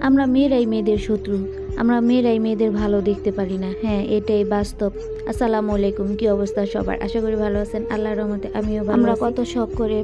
আমরা মেয়েরাই মেয়েদের শত্রু। আমরা মেয়েরাই মেয়েদের ভালো দেখতে পারি না। হ্যাঁ এটাই বাস্তব। আসসালামু আলাইকুম কি অবস্থা সবার? আশা করি ভালো আছেন। আল্লাহর রহমতে আমিও আমরা কত শখ করে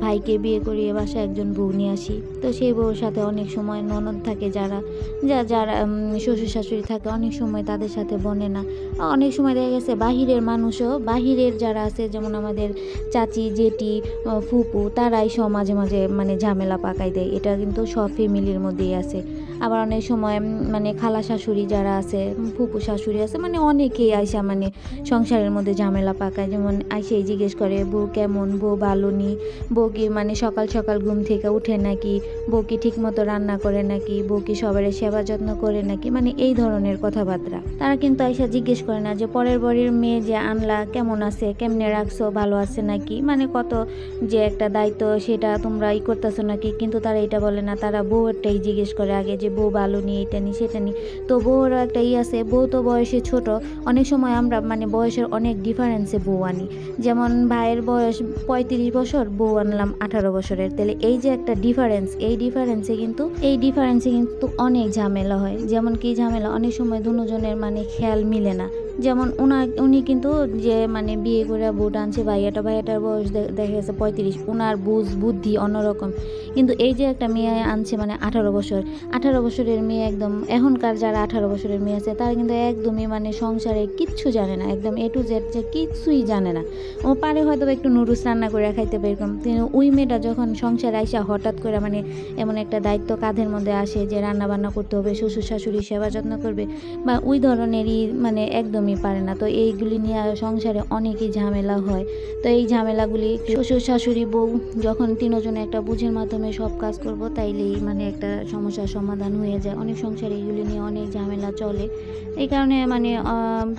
ভাইকে বিয়ে করিয়ে বাসায় একজন বউ নিয়ে আসি। তো সেই বউর সাথে অনেক সময় ননদ থাকে যারা যা যারা শ্বশুর শাশুড়ি থাকে অনেক সময় তাদের সাথে বনে না। অনেক সময় দেখা গেছে বাহিরের মানুষও বাহিরের যারা আছে যেমন আমাদের চাচি জেঠি আহ, ফুপু তারাই সব মাঝে মাঝে মানে ঝামেলা পাকাই দেয়। এটা কিন্তু সব ফ্যামিলির মধ্যেই আছে। আবার অনেক সময় মানে খালা শাশুড়ি যারা আছে ফুপু শাশুড়ি আছে মানে অনেকেই আইসা মানে সংসারের মধ্যে ঝামেলা পাকায়। যেমন আইসেই জিজ্ঞেস করে, বউ কেমন? বউ ভালো নি? বউ কি মানে সকাল সকাল ঘুম থেকে উঠে নাকি? বউ কি ঠিক মতো রান্না করে নাকি? বউ কি সবার সেবা যত্ন করে নাকি? মানে এই ধরনের কথাবার্তা। তারা কিন্তু আইসা জিজ্ঞেস করে না যে, পরের বাড়ির মেয়ে যে আনলা, কেমন আছে? কেমনে রাখছো? ভালো আছে নাকি? মানে কত যে একটা দায়িত্ব, সেটা তোমরা ই করতেছো নাকি? কিন্তু তারা এটা বলে না। তারা বউয়েরটাই জিজ্ঞেস করে আগে যে বউ ভালো নি এটা নি সেটা নি তো বউরও একটা ই আছে, বউ তো বয়সে ছোট। অনেক সময় আমরা মানে বয়সের অনেক ডিফারেন্সে বউ আনি। যেমন ভাইয়ের বয়স পঁয়ত্রিশ বছর, বউ আনলাম আঠারো বছরের। তাহলে এই যে একটা ডিফারেন্স এই ডিফারেন্সে কিন্তু, এই ডিফারেন্সে কিন্তু অনেক ঝামেলা হয়। যেমন কি ঝামেলা, অনেক সময় দুজনের মানে খেয়াল মিলে না। যেমন উনার উনি কিন্তু যে মানে বিয়ে করে বউটা আনছে ভাইয়াটা, ভাইয়াটার বয়স দেখা গেছে পঁয়ত্রিশ। উনার বুঝ, বুদ্ধি অন্যরকম। কিন্তু এই যে একটা মেয়ে আনছে মানে আঠারো বছর, আঠারো বছরের মেয়ে একদম, এখনকার যারা আঠারো বছরের মেয়ে আছে, তারা কিন্তু একদমই মানে সংসারে কিচ্ছু জানে না, একদম এ টু জেড যে কিচ্ছুই জানে না। ও পারে হয়তো একটু নুডলস রান্না করে খাইতে পারে এরকম, কিন্তু ওই মেয়েটা যখন সংসারে আইসা হঠাৎ করে মানে এমন একটা দায়িত্ব কাঁধের মধ্যে আসে যে রান্না বান্না করতে হবে, শ্বশুর শাশুড়ি সেবা যত্ন করবে, বা ওই ধরনেরই মানে একদমই পারে না। তো এইগুলি নিয়ে সংসারে অনেকই ঝামেলা হয়। তো এই ঝামেলাগুলি শ্বশুর, শাশুড়ি, বউ যখন তিনজনে একটা বুঝের মাধ্যমে সব কাজ করব, তাইলেই মানে একটা সমস্যার সমাধান হয়ে যায়। অনেক সংসারে এইগুলি নিয়ে অনেক ঝামেলা চলে। এই কারণে মানে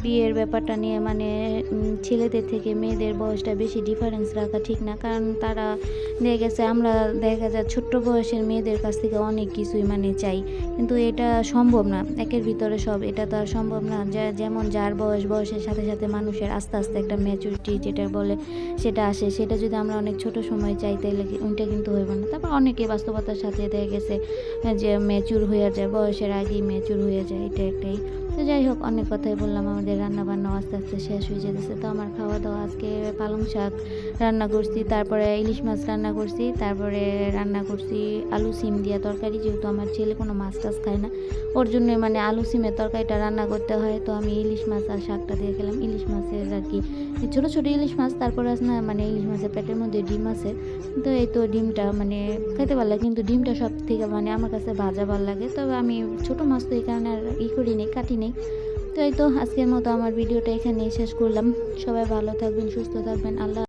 বিয়ের ব্যাপারটা নিয়ে মানে ছেলেদের থেকে মেয়েদের বয়সটা বেশি ডিফারেন্স রাখা ঠিক না। কারণ তারা দেখা গেছে। আমরা দেখা যায় ছোট্ট বয়সের মেয়েদের কাছ থেকে অনেক কিছুই মানে চাই। কিন্তু এটা সম্ভব না। একের ভিতরে সব। এটা তো আর সম্ভব না। যা, যেমন যার বয়স, বয়সের সাথে সাথে মানুষের আস্তে আস্তে একটা ম্যাচুরিটি যেটা বলে, সেটা আসে। সেটা যদি আমরা অনেক ছোট সময় চাই তাহলে ওইটা কিন্তু হইব না। তারপর অনেকে বাস্তবতার সাথে দেখা গেছে যে ম্যাচুর হয়ে যায়, বয়সের আগেই ম্যাচুর হয়ে যায়। এটা একটাই। তো যাই হোক, অনেক কথাই বললাম। আমাদের রান্না বান্না আস্তে আস্তে শেষ হয়ে যেতেছে। তো আমার খাওয়া দাওয়া আজকে পালং শাক রান্না করছি, তারপরে ইলিশ মাছ রান্না করছি, তারপরে রান্না করছি আলু সিম দিয়া তরকারি। যেহেতু আমার ছেলে কোনো মাছ টাছ খায় না, ওর জন্য মানে আলু সিমের তরকারিটা রান্না করতে হয়। তো আমি ইলিশ মাছ আর শাকটা দিয়ে খেলাম। ইলিশ মাছের আর কি ছোটো ছোটো ইলিশ মাছ, তারপর না মানে ইলিশ মাছের পেটের মধ্যে ডিম আছে। তো এই তো ডিমটা মানে খেতে ভালো লাগে, কিন্তু ডিমটা সব থেকে মানে আমার কাছে ভাজা ভালো লাগে। তবে আমি ছোটো মাছ তো এই কারণে আর ই করি নেই, কাটি নেই। তো এই তো আজকের মতো আমার ভিডিওটা এখানেই শেষ করলাম। সবাই ভালো থাকবেন, সুস্থ থাকবেন, আল্লাহ